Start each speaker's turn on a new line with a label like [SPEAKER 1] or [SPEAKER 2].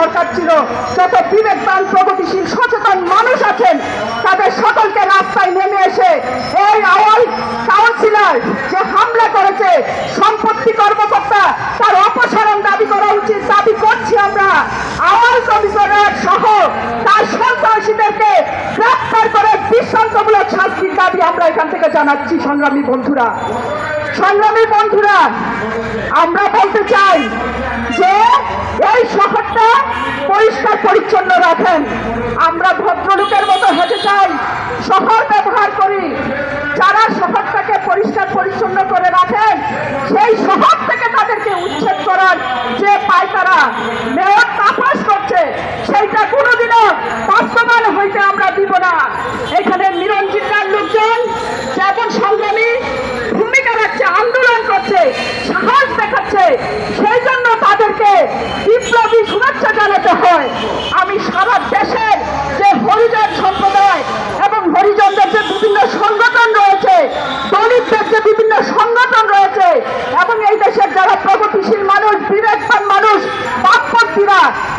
[SPEAKER 1] দরকার ছিল। যত বিবেকবান, প্রগতিশীল, সচেতন মানুষ আছেন, তাদের সকলকে রাস্তায় নেমে এসে এই আওয়াল কাউন্সিলর যে হামলা করেছে, সম্পত্তি কর্মকর্তা, তার অপসারণ দাবি করা উচিত। দাবি করছি আমরা, আওয়াল কমিশনার সহ তার সন্ত্রাসীদেরকে গ্রেপ্তার করে দৃষ্টান্তমূলক শাস্তির দাবি আমরা এখান থেকে জানাচ্ছি, সংগ্রামী বন্ধুরা। সংগ্রামী বন্ধুরা, আমরা বলতে চাই যে পরিচ্ছন্ন রাখেন। আমরা ভদ্রলোকের মতো হতে চাই শহর ব্যবহার করি। যারা শহরটাকে পরিষ্কার পরিচ্ছন্ন করে রাখেন সেই শহর থেকে তাদেরকে উচ্ছেদ করার যে পায়তারা, মেয়র তাপাস করছে, সেইটা কোনোদিনও বাস্তবায়ন হইতে আমরা দিব না। এখানে নিরঞ্জিতার লোকজন যেমন সংগ্রামী, ভূমিকা রাখছে, আন্দোলন করছে না